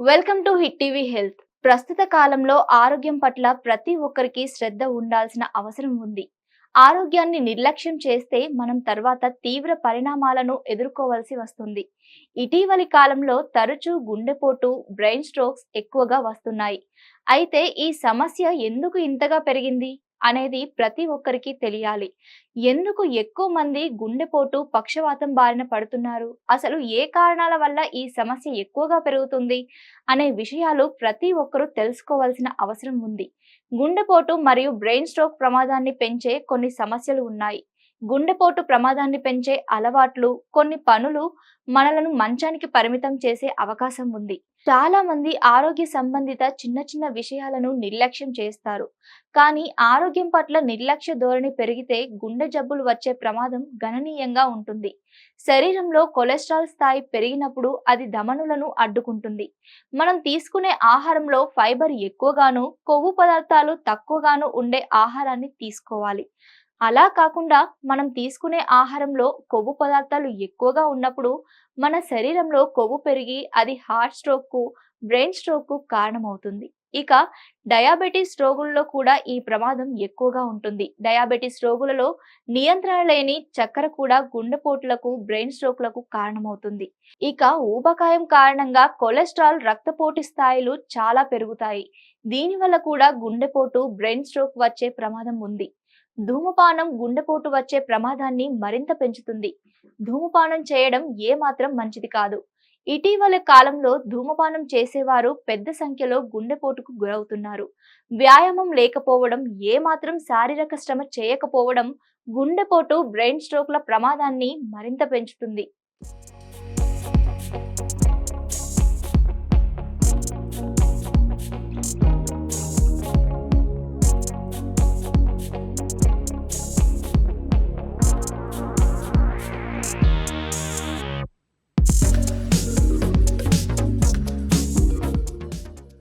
Welcome to hit TV health. ప్రస్తుత కాలంలో ఆరోగ్యం పట్ల ప్రతి ఒక్కరికి శ్రద్ధ ఉండాల్సిన అవసరం ఉంది. ఆరోగ్యాన్ని నిర్లక్ష్యం చేస్తే మనం తర్వాత తీవ్ర పరిణామాలను ఎదుర్కోవాల్సి వస్తుంది. ఇటీవలి కాలంలో తరచూ గుండెపోటు బ్రెయిన్ స్ట్రోక్స్ ఎక్కువగా వస్తున్నాయి. అయితే ఈ సమస్య ఎందుకు ఇంతగా పెరిగింది? అనేది ప్రతి ఒక్కరికి తెలియాలి. ఎందుకు ఎక్కువ మంది గుండెపోటు పక్షవాతం బారిన పడుతున్నారు? అసలు ఏ కారణాల వల్ల ఈ సమస్య ఎక్కువగా పెరుగుతుంది? అనే విషయాలు ప్రతి ఒక్కరూ తెలుసుకోవాల్సిన అవసరం ఉంది. గుండెపోటు మరియు బ్రెయిన్ స్ట్రోక్ ప్రమాదాన్ని పెంచే కొన్ని సమస్యలు ఉన్నాయి. గుండెపోటు ప్రమాదాన్ని పెంచే అలవాట్లు కొన్ని పనులు మనలను మంచానికి పరిమితం చేసే అవకాశం ఉంది. చాలా మంది ఆరోగ్య సంబంధిత చిన్న చిన్న విషయాలను నిర్లక్ష్యం చేస్తారు. కానీ ఆరోగ్యం పట్ల నిర్లక్ష్య ధోరణి పెరిగితే గుండె జబ్బులు వచ్చే ప్రమాదం గణనీయంగా ఉంటుంది. శరీరంలో కొలెస్ట్రాల్ స్థాయి పెరిగినప్పుడు అది ధమనులను అడ్డుకుంటుంది. మనం తీసుకునే ఆహారంలో ఫైబర్ ఎక్కువగాను కొవ్వు పదార్థాలు తక్కువగాను ఉండే ఆహారాన్ని తీసుకోవాలి. అలా కాకుండా మనం తీసుకునే ఆహారంలో కొవ్వు పదార్థాలు ఎక్కువగా ఉన్నప్పుడు మన శరీరంలో కొవ్వు పెరిగి అది హార్ట్ స్ట్రోక్కు బ్రెయిన్ స్ట్రోక్కు కారణమవుతుంది. ఇక డయాబెటీస్ రోగుల్లో కూడా ఈ ప్రమాదం ఎక్కువగా ఉంటుంది. డయాబెటీస్ రోగులలో నియంత్రణ లేని చక్కెర కూడా గుండెపోటులకు బ్రెయిన్ స్ట్రోక్లకు కారణమవుతుంది. ఇక ఊబకాయం కారణంగా కొలెస్ట్రాల్ రక్తపోటు స్థాయిలు చాలా పెరుగుతాయి. దీనివల్ల కూడా గుండెపోటు బ్రెయిన్ స్ట్రోక్ వచ్చే ప్రమాదం ఉంది. ధూమపానం గుండెపోటు వచ్చే ప్రమాదాన్ని మరింత పెంచుతుంది. ధూమపానం చేయడం ఏమాత్రం మంచిది కాదు. ఇటీవల కాలంలో ధూమపానం చేసేవారు పెద్ద సంఖ్యలో గుండెపోటుకు గురవుతున్నారు. వ్యాయామం లేకపోవడం ఏమాత్రం శారీరక శ్రమ చేయకపోవడం గుండెపోటు బ్రెయిన్ స్ట్రోక్ల ప్రమాదాన్ని మరింత పెంచుతుంది.